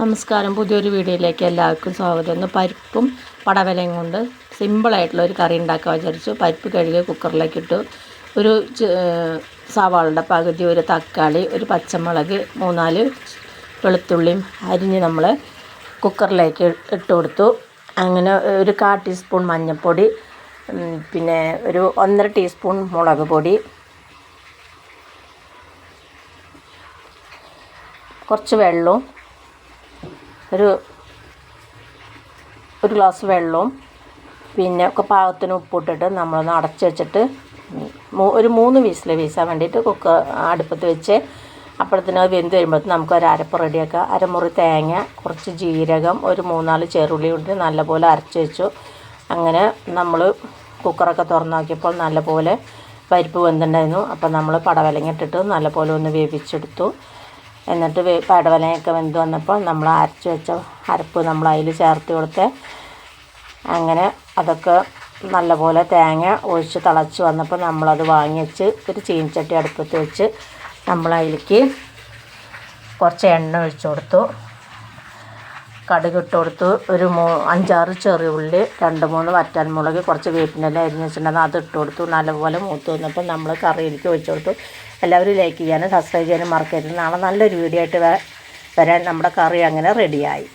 നമസ്കാരം. പുതിയൊരു വീഡിയോയിലേക്ക് എല്ലാവർക്കും സ്വാഗതം. ഒന്ന് പരിപ്പും പടവലയും കൊണ്ട് സിമ്പിളായിട്ടുള്ള ഒരു കറി ഉണ്ടാക്കാൻ വിചാരിച്ചു. പരിപ്പ് കഴുകി കുക്കറിലേക്ക് ഇട്ടു. ഒരു സവാളയുടെ പകുതി ഒരു തക്കാളി ഒരു പച്ചമുളക് മൂന്നാൽ വെളുത്തുള്ളിയും അരിഞ്ഞ് നമ്മൾ കുക്കറിലേക്ക് ഇട്ട് കൊടുത്തു. അങ്ങനെ ഒരു കാ ടീസ്പൂൺ മഞ്ഞൾപ്പൊടി പിന്നെ ഒരു ഒന്നര ടീസ്പൂൺ മുളക് പൊടി കുറച്ച് വെള്ളവും ഒരു ഒരു ഗ്ലാസ് വെള്ളവും പിന്നെ ഒക്കെ പാകത്തിന് ഉപ്പിട്ടിട്ട് നമ്മളൊന്ന് അടച്ച് വെച്ചിട്ട് ഒരു മൂന്ന് വീസിൽ വീസാൻ വേണ്ടിയിട്ട് കുക്കർ അടുപ്പത്ത് വെച്ച് അപ്പോഴത്തേനും അത് വെന്ത് കഴിയുമ്പോഴത്തേന് നമുക്ക് ഒരു അരപ്പ് റെഡിയാക്കാം. അരമുറി തേങ്ങ കുറച്ച് ജീരകം ഒരു മൂന്നാൽ ചെറുള്ളി കൊണ്ട് നല്ലപോലെ അരച്ച് വെച്ചു. അങ്ങനെ നമ്മൾ കുക്കറൊക്കെ തുറന്ന് നോക്കിയപ്പോൾ നല്ലപോലെ പരിപ്പ് വെന്തുണ്ടായിരുന്നു അപ്പോൾ നമ്മൾ പടവലങ്ങ ഇട്ടിട്ട് നല്ലപോലെ ഒന്ന് വേവിച്ചെടുത്തു. എന്നിട്ട് പടവലയൊക്കെ വെന്ത് വന്നപ്പോൾ നമ്മൾ അരച്ച് വെച്ച അരപ്പ് നമ്മൾ അതിൽ ചേർത്ത് കൊടുത്ത് അങ്ങനെ അതൊക്കെ നല്ലപോലെ തേങ്ങ ഒഴിച്ച് തിളച്ച് വന്നപ്പോൾ നമ്മളത് വാങ്ങി വെച്ച് ഒരു ചീനച്ചട്ടി അടുപ്പത്ത് വെച്ച് നമ്മൾ അതിലേക്ക് കുറച്ച് എണ്ണ ഒഴിച്ച് കൊടുത്തു. കടുക് ഇട്ട് കൊടുത്തു ഒരു മൂ അഞ്ചാറ് ചെറിയ ഉള്ളി രണ്ട് മൂന്ന് വറ്റൽമുളക് കുറച്ച് വേപ്പിനെല്ലാം അരിഞ്ഞ് വെച്ചിട്ടുണ്ടെങ്കിൽ അത് ഇട്ട് കൊടുത്തു. നല്ലപോലെ മൂത്ത് വന്നപ്പോൾ നമ്മൾ കറിയിലേക്ക് ഒഴിച്ചു കൊടുത്തു. എല്ലാവരും ലൈക്ക് ചെയ്യാനും സബ്സ്ക്രൈബ് ചെയ്യാനും മറക്കരുത്. നാളെ നല്ലൊരു വീഡിയോ ആയിട്ട് വരാൻ നമ്മുടെ കറി അങ്ങനെ റെഡിയായി